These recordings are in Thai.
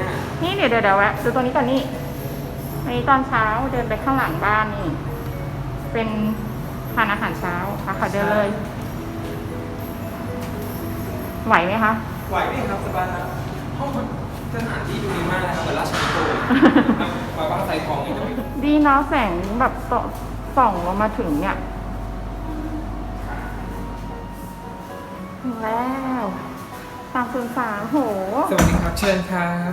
ค่ะอันนี้นี่เดี๋ยวเดี๋ยวเดี๋ยวแวะดูตัวนี้ก่อนนี่อันนี้ตอนเช้าเดินไปข้างหลังบ้านนี่ เป็นทานอาหารเช้าค่ะค่ะเดินเลย ไหวไหมคะ ไหวไหมครับสบายครับห้องสถานที่ดูดีมากนะครับเหมือนราชนิโกลมาบ้านใส่ทองนี่จะไม่ดีเนาะแสงแบบส่องส่องลงมาถึงเนี่ยถึงแล้ว สามศูนย์สามโหสวัสดีครับเชิญครับ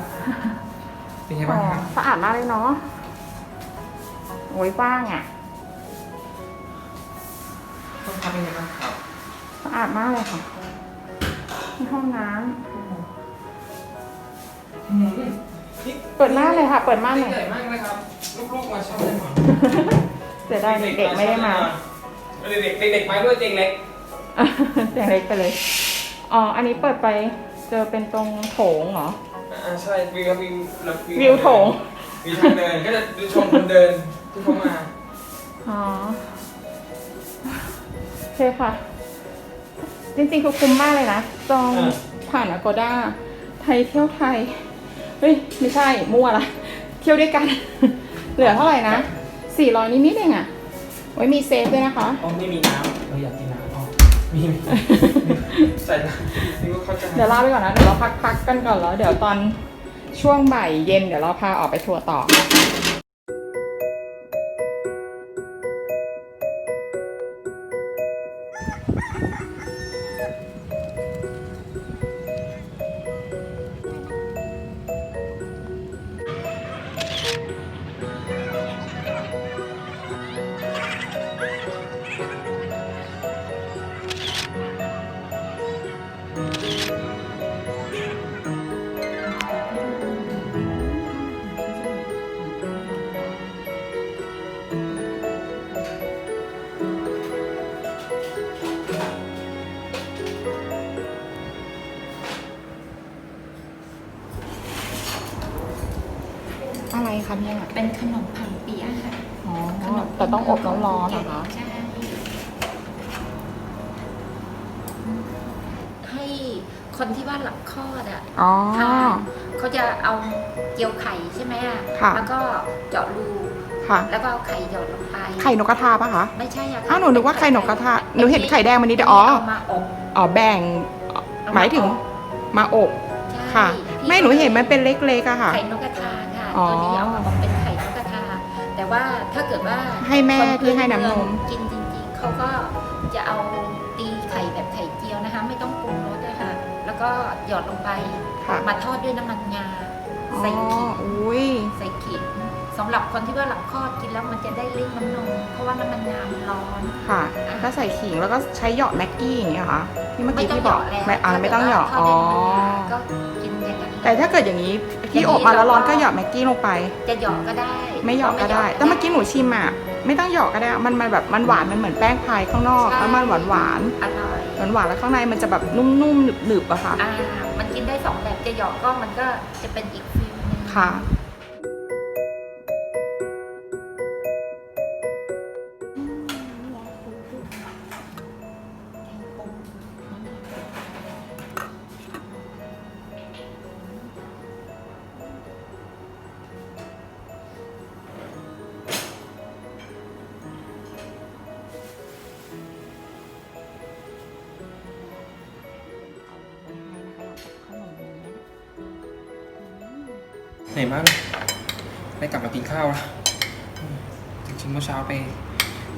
เป็นไงบ้างครับสะอาดมากเลยเนาะโอ้ยกว้างอะห้องพักเป็นไงบ้างครับสะอาดมากเลยค่ะที่ห้องน้อืมนี่ำเปิดม่านเลยค่ะ เปิดม่านหน่อยใหญ่มากเลยครับลูกๆมาชอบเลยมั้งเสียดายเด็กๆไม่ได้มาเด็กๆเด็กๆมาด้วยเตียงเล็กเสียงเล็กไปเลย อ๋อ อันนี้เปิดไปเจอเป็นตรงโถงเหรอ อ่าใช่วิววิวแล้ววิวโถง วิวทางเดินก็จะดูชมคนเดินที่เขามาอ๋อโอเคค่ะ จริงๆคือคุ้มมากเลยนะจองผ่าน Agoda ไทยเที่ยวไทย เฮ้ย ไม่ใช่ มั่วละ เที่ยวด้วยกัน เหลือเท่าไหร่นะ 400 นิดๆเองอะไว้มีเซฟด้วยนะคะ อ๋อไม่มีน้ำเราอยากกินน้ำอ๋อ มีมีใส่น้ำนี่ก็เข้าใจเดี๋ยวลาไปก่อนนะ เดี๋ยวเราพักๆกันก่อนแล้ว เดี๋ยวตอนช่วงบ่ายเย็นเดี๋ยวเราพาออกไปทัวร์ต่อ อะไรคะเนี่ยเป็นขนมผังเปียะค่ะอ๋อขนมแต่ต้องอบร้อนๆเหรอคะ ใช่ให้คนที่ว่าหลังคลอดอะอ๋อ ทานเขาจะเอาเจียวไข่ใช่ไหมอะค่ะ แล้วก็เจาะรูค่ะ แล้วก็เอาไข่หยอดลงไปไข่นกกระทาปะคะ ไม่ใช่อะค่ะอ้าวหนูนึกว่าไข่นกกระทาหนูเห็นไข่แดงมันนี่เดี๋ยวอ๋อเอามาอบอ๋อแบ่งเอาหมายถึงอบมาอบ ใช่ค่ะพี่ไม่หนูเห็นมันเป็นเล็กๆอะค่ะ ไข่น กกระทาค่ะอ๋อตัวนี้เอามาบอกเป็นไข่นกกระทาแต่ว่าถ้าเกิดว่าให้แม่คนที่ให้น้ำนมกินจริงๆ เขาก็จะเอาตีไข่แบบไข่เจียวนะคะ ไม่ต้องปรุงรสนะคะแล้วก็หยอดลงไปค่ะมาทอดด้วยน้ำมันงาอ๋อใส่ขิงอุ้ยใส่ขิงสำหรับคนที่ว่าหลังคลอดกินแล้วมันจะได้เลี่ยงน้ำนมเพราะว่าน้ำมันงามันร้อนค่ะก็ใส่ขิงแล้วก็ใช้หยอดแม็กกี้อย่างเงี้ยเหรอค่ะที่เมื่อไม่กี้ต้องที่หบยออกดแล้วไม่อ่าไม่ต้องหยอดถ้าอ๋อเกิดว่าทอดได้น้ำมันงาก็กินอย่างนั้น แต่ถ้าเกิดอย่างนี้ที่อบมาแล้วร้อนก็หยอดแม็กกี้ลงไป จะหยอกก็ได้ไม่หยอกก็ได้ แต่เมื่อกี้หนูชิมอะไม่ต้องหยอกก็ได้ มันมันแบบมันหวานมันเหมือนแป้งพายข้างนอกแล้วมันหวานหวานอร่อยหวานหวานๆแล้วข้างในมันจะแบบนุ่มๆหนึบๆอะค่ะอ่ามันกินได้สองแบบจะหยอกก็มันก็จะเป็นอีกฟิลหนึงค่ะ เหนื่อยมากเลยได้กลับมากินข้าวแล้วอืมจริงๆเมื่อเช้าไป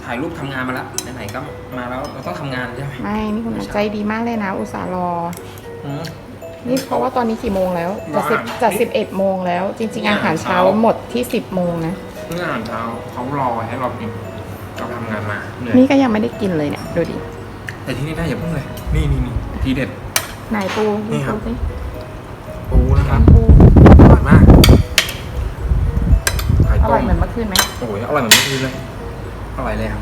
ถ่ายรูปทำงานมาแล้วไหนๆก็มาแล้วเราต้องทำงานใช่ไหมไม่นี่คุณใจดีมากเลยนะ อุตส่าห์รอ อืม นี่เพราะว่าตอนนี้กี่โมงแล้วจะสิบว่าจะสิบเอ็ดโมงแล้ว จริง ๆ อาหารเช้าหมดที่สิบโมงนะ เมื่ออาหารเช้าเขารอให้เรากินเราทำงานมาเหนื่อยนี่ก็ยังไม่ได้กินเลยเนี่ยดูดิแต่ที่นี่ได้อย่าเพิ่งเลย นี่นี่นี่ทีเด็ด ไหนปูนี่ครับ ปูสิปูนะครับปู อร่อยมากไข่อต้ร่อยมเหมือนเมื่อคืนไหมโอ้ยอร่อยเหมือนเมื่อคืนเลยอร่อยเลยครับ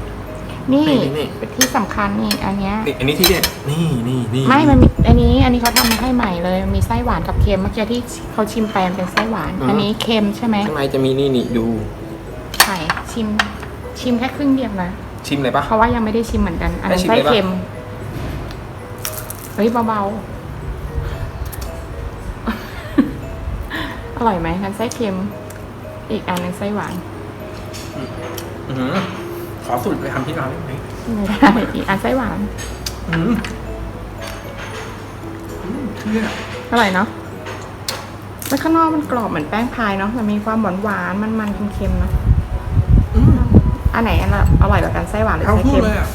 นี่นี่นี่ ที่สำคัญนี่อันเนี้ย นี่อันนี้ที่เด็ดนี่นี่นี่ไม่มันมีอันนี้ อันนี้เขาทำมาให้ใหม่เลยมีไส้หวานกับเค็มเมื่อกี้ที่เขาชิมไปมันเป็นไส้หวาน อันนี้เค็มใช่ไหมข้างในจะมีนี่นี่ดู ไข่ชิม ชิมแค่ครึ่งเดียวนะ ชิมเลยปะ เพราะว่ายังไม่ได้ชิมเหมือนกัน อันนั้นให้ชิมไส้เลยปะ เค็ม เฮ้ยเบาๆ อร่อยไหมอันไส้เค็ม อีกอันหนึงไส้หวาน อือหือขอสูตรไปทำที่ร้านได้ไหมไม่ได้อีกอันไส้หวาน อืมอืมเที่ยอร่อยเนาะแล้วข้างนอกมันกรอบเหมือนแป้งพายเนาะ มันมีความหวานหวานๆมันๆเค็มๆเนาะ อืมอันไหนอันละอร่อยกว่ากันไส้หวานหรือเอาไส้พูดเค็มเลยอะ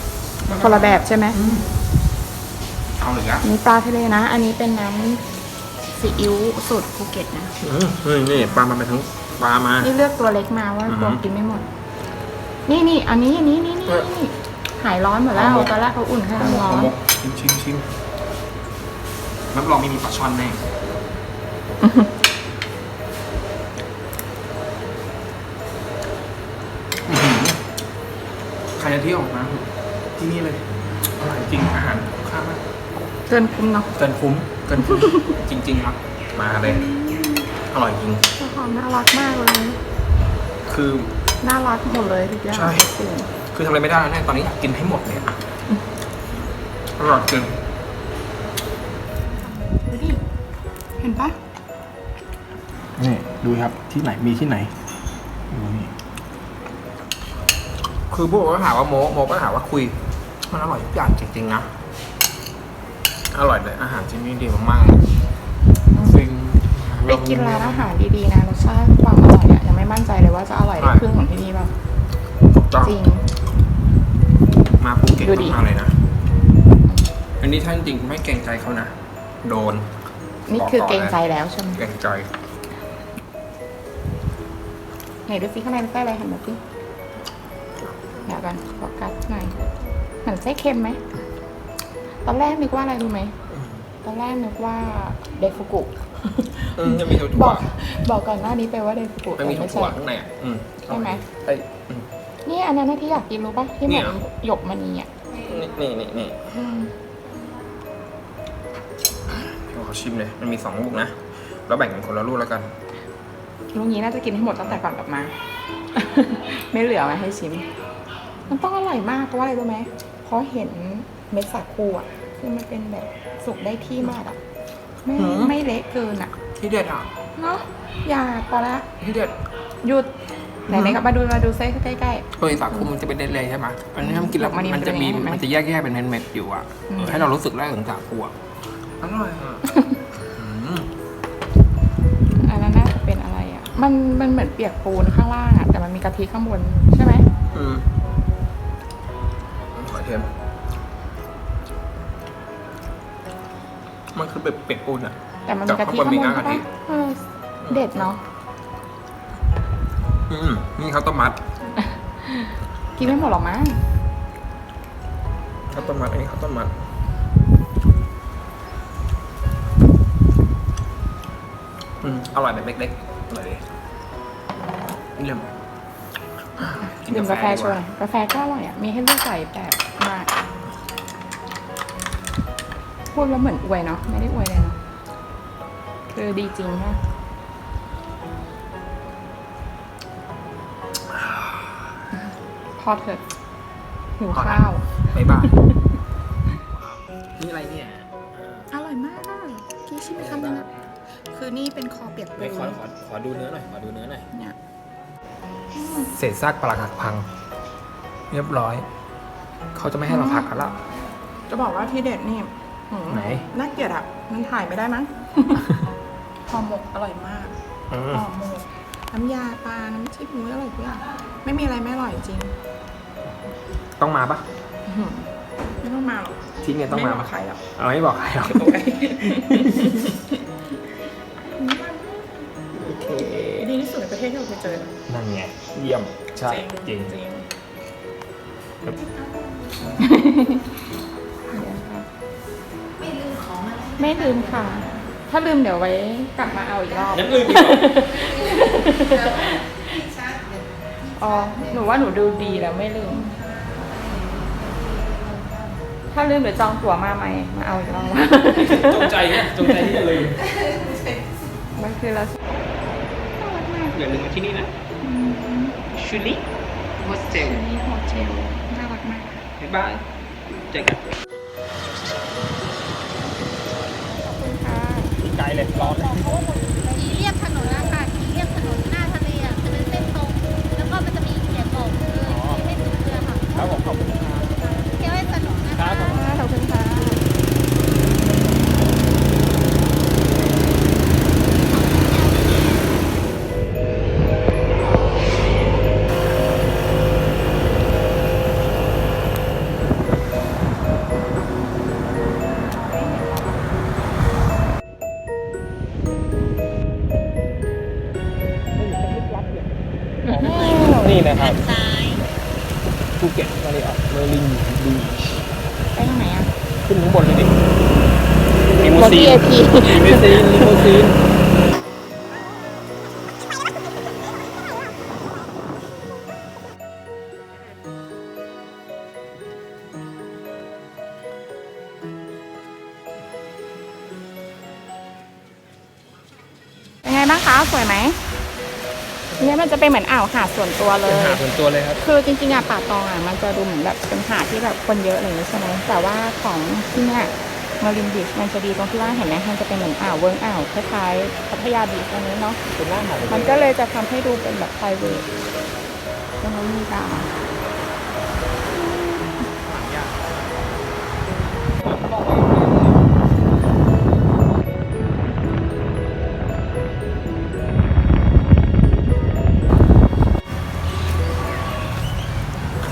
คนละแบบใช่ไหม อืมเอาเลยอะอันนี้ปลาทะเลนะ อันนี้เป็นน้ำซีอิ๊วสูตรภูเก็ตนะ อืมนี่นี่ปลามาไปทั้งปลามา นี่เลือกตัวเล็กมาว่าอือหือตัวกินไม่หมด นี่นี่อันนี้อันนี้นี่นี่เออนี่หายร้อนหมดแล้วเอาหมดตอนแรกเขาอุ่นให้ห่อหมกร้อห่อนหมกชิมชิมชิมรับรองไม่มีปลาช่อนแน่อื้อหือใครจะเที่ยวออกมาที่นี่เลยอร่อยจริงอาหารคุ้มค่ามากเกินคุ้มเนาะเกินคุ้มเกินคุ้มจริง ๆ ครับ มาเลย อร่อยจริงเจ้าของน่ารักมากเลย คือ น่ารักหมดเลยทุกอย่างใช่ทุกสิ่งคือทำอะไรไม่ได้แล้วเนี่ยตอนนี้อยากกินให้หมดเลยอะอร่อยจริงดูดิเห็นปะนี่ดูครับที่ไหนมีที่ไหนดูนี่คือพวกก็ถามว่าโมโมก็ถามว่าคุย มันอร่อยทุกอย่างจริงๆนะอร่อยเลยอาหารที่นี่ดีมากๆเลยฟิงไปกินร้านอาหารดีๆนะรสชาติความอร่อยอะยัง ไม่มั่นใจเลยว่าจะอร่อยได้ครึ่งของที่นี่แบบถูกต้องจริง มาภูเก็ตดูต้อดิงมาเลยนะ อันนี้ท่านจริงไม่เกรงใจเขานะ โดน นี่คือเกรงใจแล้วใช่ไหมเกรงใจไหนดูซิข้างในเป็นไส้อะไรเห็นไหมสิเดี๋ยวกันโฟกัสหน่อยเหมือนไส้เค็มไหม ตอนแรกนึกว่าอะไรรู้ไหม ตอนแรกนึกว่าเดฟุกุอืม จะมีถั่บวอกบอกก่อนหน้านี้ไปว่าเดฟุกุๆมันมีแต่ถั่วใช่ๆข้างในอะอืมใช่ไหมไอ้ยอืม นี่อันนั้นนะที่อยากกินรู้ปะที่เหมือนเนี่ย หยกมณีอะนี่นี่นี่นี่อืมเดี๋ยวขอชิมเลย มันมีสองลูกนะแล้วแบ่งกันคนละลูกแล้วกัน ลุงนี้น่าจะกินให้หมดตั้งแต่ก่อนกลับมา ไม่เหลือมาให้ชิม มันต้องอร่อยมากเพราะว่าอะไรรู้ไหมเพราะเห็นเม็ดสาคูอะคือมันเป็นแบบสุกได้ที่มากอะไม่หือไม่เละเกินอะ ที่เด็ดอะเนาะอย่าพอละที่เด็ดหยุดไหนๆครับมาดูมาดูไส้ใกล้ตัวสาคูมันจะเป็นเด็ดเลยใช่ไหมอันนี้ถ้ามันกินแล้วมันมันจะมีเป็นยังไงมันจะแยกแยกๆเป็นเม็ดๆอยู่อะอืมเออให้เรารู้สึกได้ถึงสาคูอะอร่อยอะอืมๆอันนั้นน่าจะเป็นอะไรอะ มันมันเหมือนเปียกปูนข้างล่างอะแต่มันมีกะทิข้างบนใช่ไหมอืมขอเทียมมันคือเป็ดเป็ดปูนอะ แต่มันมีกะทิข้างบนแต่ข้างบนมีใช่กะทิปะเออเด็ดเนาะอืมนี่ข้าวต้มมัดกินไม่หมดหรอกมั้งข้าวต้มมัดอันนี้ข้าวต้มมัดอืมอร่อยแบบเล็กๆอร่อยดีเยี่ยมกินดื่มกาแฟดีโชว์หน่อยกาแฟก็อร่อยอะ มีให้เลือกใส่แบบมาก พูดแล้วเหมือนอวยเนาะไม่ได้อวยเลยเนาะ คือดีจริงนะพอเถอะหิวข้าวบ๊ายบายนี่อะไรเนี่ย อร่อยมากกี้ชิมคำนึงอะคือนี่เป็นคอเปียกปูไม่ขอขอขอดูเนื้อหน่อย ขอดูเนื้อหน่อย เนี่ยเศษซากปลาหักพัง เรียบร้อย เขาจะไม่ให้เราพักกันละจะบอกว่าที่เด็ดนี่หืมไหนน่าเกลียดอะ มันถ่ายไม่ได้มั้ง ห่อหมกอร่อยมากอืมห่อหมกน้ำยาปลา น้ำจิ้มหมูอร่อยทุกอย่างไม่มีอะไรไม่อร่อยจริง ต้องมาปะอื้อหือไม่ต้องมาหรอกที่เนี่ยต้องมาไบปะอกใครหรอกเอาไม่บอกใครหรอกโอเคโอเคดีที่สุดในประเทศที่เราเคยเจอนั่นไงเยี่ยมใช่จริงจริงไม่ลืมของอะไรไม่ลืมค่ะ ถ้าลืมเดี๋ยวไว้กลับมาเอาอีกรอบงั้นลืมอีกเหรอที่ชาร์จแบตอ๋อ หนูว่าหนูดูดีแล้วไม่ลืม ถ้าลืมเดี๋ยวจองตั๋วมาใหม่ มาเอาอีกรอบจงใจเนี่ยจงใจที่จะลืมมันคือเราอย่าลืมมาที่นี่นะชูริโฮสเทลนี่โฮเทลน่ารักมากบ๊ายบายเจอกัน ไกลเลยร้อนเลยขี่เรียบถนนนะคะขี่เรียบถนนหน้าทะเลอะจะเป็นเส้นตรง แล้วก็มันจะมีเขียนบอกคือที่ให้ดูเรือค่ะครับผมขอบคุณครับเที่ยวให้สนุกนะครัคะบผมขอบคุณค่ะ VIP ลิมูซีนลิมูซีนเป็นไงบ้างคะ สวยไหมเนี่ยมันจะเป็นเหมือนอ่าวหาดส่วนตัวเลเป็นย หาดส่วนตัวเลยครับ คือจริงๆอะป่าตองอะมันจะดูเหมือนแบบเป็นหาดที่แบบคนเยอะอะไรอย่างนี้ใช่ไหมแต่ว่าของที่เนี่ย มารินบีชมันจะดีตรงที่ว่าเห็นไหมมันจะเป็นเหมือนอ่าวเวิร์กอ่าวคล้ายๆพัทยาบีชตรงนี้เนาะเป็นหน้าหาดมันก็เลยจะทำให้ดูเป็นแบบ p r i v a t ตรงนู้นมีดาว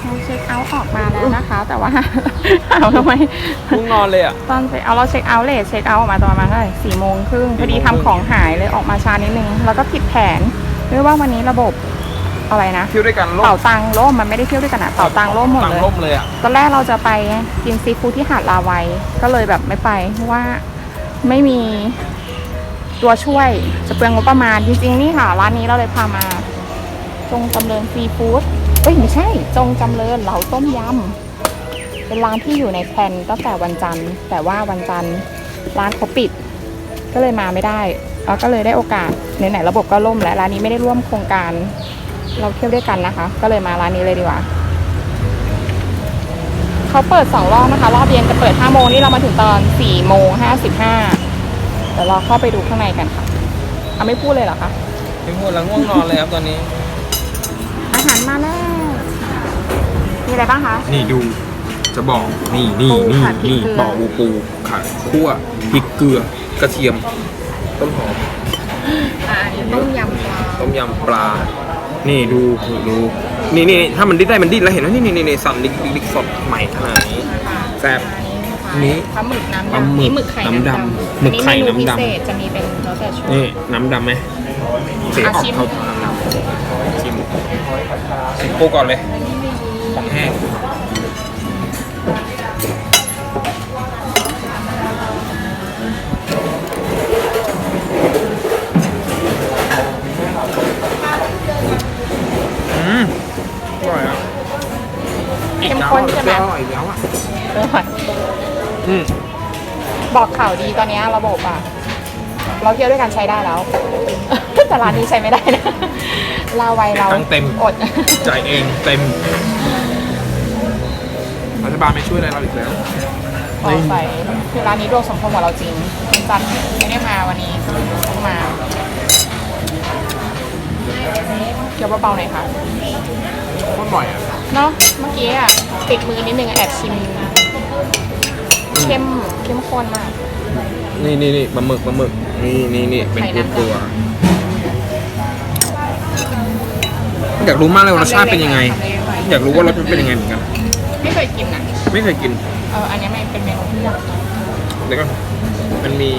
เราเช็คเอาท์ออกมาแล้วนะคะ แต่ว่า เอาทำไมมุ่งนอนเลยอะ ตอนเช็คเอาท์เราเช็คเอาท์เลทเช็คเอาท์ออกมาตอนประมาณเท่าไหร่สี่โมงครึ่งพอดีทำของหายเลยออกมาช้านิดนึง แล้วก็ผิดแผนด้วยว่าวันนี้ระบบอะไรนะ เที่ยวด้วยกันล่มเป่าตังล่มมันไม่ได้เที่ยวด้วยกันอะเป่าตังล่มหมดตังเลยล่มเลยอะ ตอนแรกเราจะไปกินซีฟู้ดที่หาดลาวัย ก็เลยแบบไม่ไปเพราะว่าไม่มีตัวช่วยจะเปลืองงบประมาณ จริงๆ นี่ค่ะ ร้านนี้เราเลยพามา จงจำเริญซีฟู้ดเอ้ย ไม่ใช่ จงจำเริญเหลาต้มยำ เป็นร้านที่อยู่ในแพลนตั้งแต่วันจันทร์ แต่ว่าวันจันทร์ร้านเขาปิด ก็เลยมาไม่ได้แล้วก็เลยได้โอกาสไหนๆระบบก็ล่มแล้วร้านนี้ไม่ได้ร่วมโครงการ เราเที่ยวด้วยกันนะคะ ก็เลยมาร้านนี้เลยดีกว่าเขาเปิดสองรอบนะคะ รอบเย็นจะเปิด5โมงนี่เรามาถึงตอน4โมง55เดี๋ยวเราเข้าไปดูข้างในกันค่ะเอาไม่พูดเลยเหรอคะถึงหมดแล้วง่วงนอนเลยครับตอนนี้ อาหารมาแล้วมีอะไรบ้างคะ นี่ดู จะบอกนี่นี่ปูนี่ผัดพริกนี่เกลือปอกปูปูขัดคั่วพริกเกลือกระเทียม ต้นหอมอ่าต้มยำปลาต้มยำปลา นี่ดูดูนี่นี่ถ้ามันดิ้นได้มันดิ้นแล้วเห็นไหมนี่นี่นี่สั่นดิกดิกดิกสดใหม่ขนาดนี้แซ่บนี่ปลาหมึกน้ำปลาดำหมึกนี่หมึกไข่น้ำดำำหมึกไข่อัเมน้ำดำพิเศษจะมีเป็นแล้วแต่ชุดนี่น้ำดำไหมสีออกชิมเขาน้ำดำชิมชิมปูก่อนเลยของแห้ง ข้มข้นใช่ไหมอร่อยแล้วอะอร่อยอืมบอกข่าวดีตอนนี้ระบบอะ เราเที่ยวด้วยกันใช้ได้แล้ว แต่ร้านนี้ใช้ไม่ได้นะลาไวเราตังค์เต็มอดจ่ายเองเต็มรัฐบาลไม่ช่วยอะไรเราอีกแล้วขอใส่คือร้านนี้ดวงสมพงษ์กับเราจริงวันจันทร์ไม่ได้มาวันนี้ต้องมาเคี้ยวเบาๆหน่อยค่ะโคตรอร่อยอะ เนาะเมื่อกี้อะติดมือนิดนึงอะแอบชิมเข้มเข้มข้นมาก นี่นี่นี่ปลาหมึกปลาหมึก นี่นี่นี่เป็นไข่ตัวน้ำดำตัวอยากรู้มากเลยว่ารสชาติเป็นยังไง อยากรู้ว่ารสชาติเป็นยังไงเหมือนกัน ไม่เคยกินอะไม่เคยกิน เอออันนี้มันเป็นเมนูที่อยากกินเดี๋ยวก็มันมี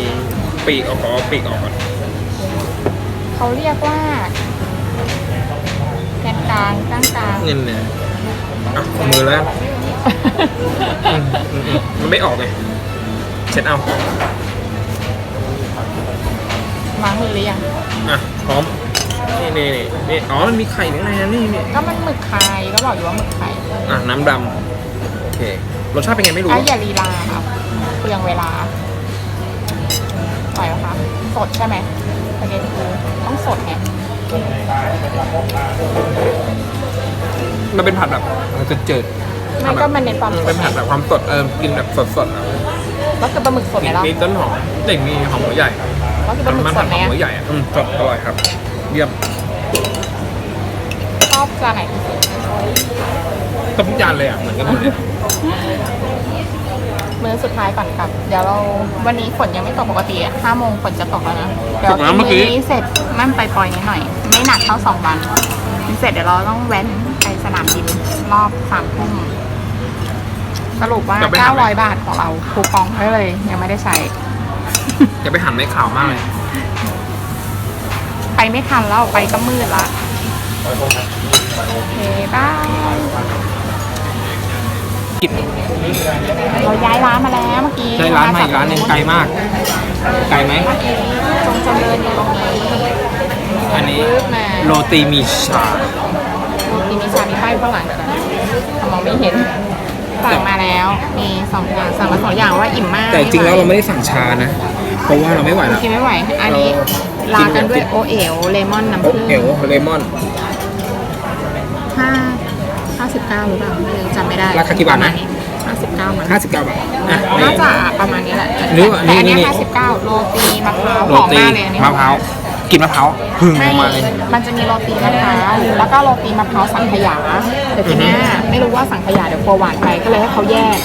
ปีกออกขอเอาปีกออกก่อนเขาเรียกว่าแกนกลางกลางกลางเงินเนี่ย อะเอามือแล้วอืมอืมอืมมันไม่ออกไงเช็ดเอาล้างมือหรือยังอะพร้อมนี่นี่นี่นี่อ๋อมันมีไข่ข้างในนะนี่นี่ก็มันหมึกไข่ก็บอกอยู่ว่าหมึกไข่อะน้ำดำโอเครสชาติเป็นไงไม่รู้ อะอย่าลีลาครับเปลืองเวลาปล่อยเหรอคะสดใช่ไหมประเด็นคือต้องสดไง มันเป็นผัดแบบมันจะจืดไม่ก็มันเน้นความสเป็ดนผัดแบบความสดเออกินแบบสดๆอะก็คือปลาหมึกสดไหมล่ะมีต้นหอมเด็กมีหอมหัวใหญ่ก็คือปลาหมึกมันสผัดดไหหมอมอะหัวใหญ่อะอืมสดอร่อยครับ เยี่ยมชอบจานไหนที่สุดต้องทุกจานเลยอะเหมือนกันหมดเลยมื้อสุดท้ายก่อนครับ เดี๋ยวเราวันนี้ฝนยังไม่ตกปกติอะห้าโมงฝนจะตกแล้วนะ เดี๋ยวนี้เสร็จมั่นไปปล่อยนิดหน่อย ไม่หนักเท่าสองวัน เสร็จเดี๋ยวเราต้องแว้นไป สนามบินรอบสามทุ่มสรุปว่า900 บาทของเราคูปองได้เลย ยังไม่ได้ใช้ อย่าไปหันในข่าวมากเลย ไปไม่ทันแล้วไปก็มืดละโอเคบายกินเราย้ายร้านมาแล้วเมื่อกี้ได้ร้านใหม่อีกร้านหนึงไกลมาก ไกลไหมเมื่อกี้จงเจริญอยู่ตรงนี้อันนี้ปึ๊บมาโรตีมีชา ข้างหลังกันมองไม่เห็นสั่งมาแล้วมีสองอย่างสั่งมาสองอย่างว่าอิ่มมากแต่จริงๆแล้วเราไม่ได้สั่งชานะ เพราะว่าเราไม่ไหวแล้วกินไม่ไหว อันนี้ลากันด้วยโอเอ๋วเลมอนน้ำโอ๊ผึ้งเอวเลมอนห้าห้าสิบเก้าหรือเปล่าไม่รู้จำไม่ได้ราคากี่บาทนะห้าสิบเก้ามัน59บาทอะน่าจะประมาณนี้แหละหรือว่าแต่อันนี่นี้นี่ห้าสิบเก้าโรตีมะพร้าวโรหอมตีมากเลยอันนี้มะพร้าว กินมะพร้าวพึ่งอไม่อกมาเลย มันจะมีโรตีมะพร้าวแล้วก็โรตีมะพร้าวสังขยาแต่ทีเนี้ยไม่รู้ว่าสังขยาเดี๋ยวกลัวหวานไปก็เลยให้เขาแยก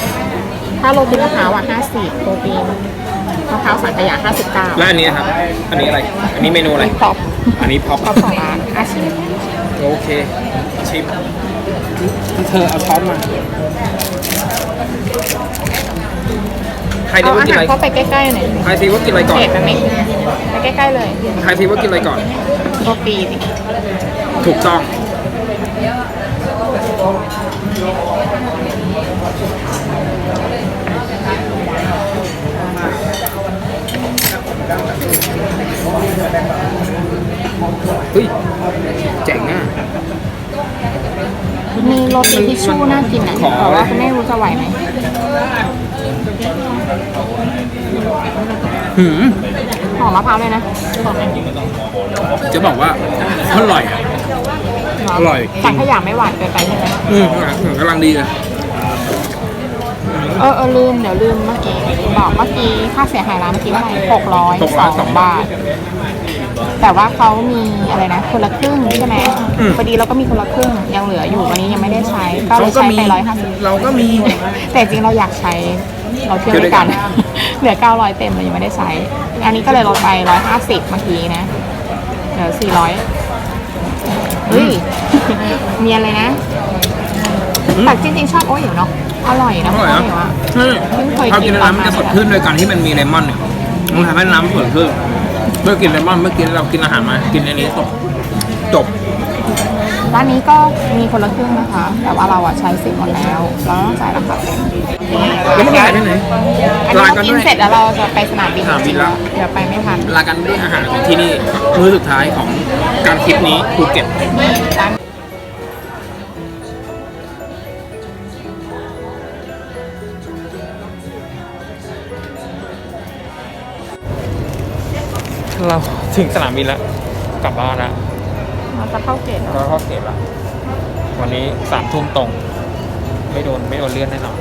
ถ้าโรตีมะพร้าวอะห้าสิบโรตีมะพร้าวสังขยาห้าสิบเก้าและอันนี้ครับ อันนี้อะไร อันนี้เมนูอะไรพอปอันนี้พอปพอปสองร้านอาชิมโอเค ชิมเธอเอาช้อนมา ใครดีเอาว่าอากินหารอะไรเข้าไปใกล้ๆหน่อยใครทีว่ากินอะไรก่อนเผ็ดนะนี่ไปใกล้ๆเลยใครทีว่ากินอะไรก่อนโรตีสิถูกต้อง เฮ้ย เจ๋งอะ มีโรตีทิชชู่น่ากินอะขอ แต่ว่าคุณไม่รู้จะไหวไหม หืมหอมมะพร้าวเลยนะสดไหมจะบอกว่าอร่อยอะ อร่อยสังขยาไม่หวานเกินไปใช่ไหมอืมกำลังดีเลยเออเออลืมเดี๋ยวลืมเมื่อกี้บอกเมื่อกี้ค่าเสียหายร้านเมื่อกี้เท่าไหร่หกร้อยสองบาท แต่ว่าเขามีอะไรนะ คนละครึ่งใช่ไหมอืม พอดีเราก็มีคนละครึ่งยังเหลืออยู่วันนี้ยังไม่ได้ใช้ก็เลยก็ใช้มีไปร้อยห้าสิบเราก็มีแต่จริงเราอยากใช้ เราเที่ยวด้วยกัน เหลือ 900 เต็มเลยยังไม่ได้ใช้ อันนี้ก็เลยลดไป 150เมื่อกี้นะ เหลือ 400เฮ้ยมีอะไรนะอืมแต่จริงๆชอบโอ้ยอยู่เนาะ อร่อยนะอร่อยโอ้นะยอะใช่เพิ่งเคยพอกิกินนน้ำมันจะสดขึ้นโดยการที่มันมีเลมอนเนี่ยมันทำให้น้ำสดขึ้นเมื่อกินเลมอนเมื่อกินเรากินอาหารมา กินอันนี้สดจบ ร้านนี้ก็มีคนละครึ่งนะคะ แต่ว่าเราอะใช้สิทธิ์หมดแล้วเราต้องจ่ายราคาเต็มแล้วไม่ได้ที่ไหน อันนี้ลาเรากันกินด้วย เสร็จแล้วเราจะไปสนามบินสนามบินแล้ว เดี๋ยวไปไม่ทันลากันด้วยอาหารของที่นี่มื้อสุดท้ายของการทริปนี้ภูเก็ต นี่ร้านเราถึงสนามบินแล้ว กลับบ้านแล้ว จะเข้าเกตก็เข้าเกตละวันนี้สามทุ่มตรง ไม่โดนไม่โดนเลื่อนแน่นอน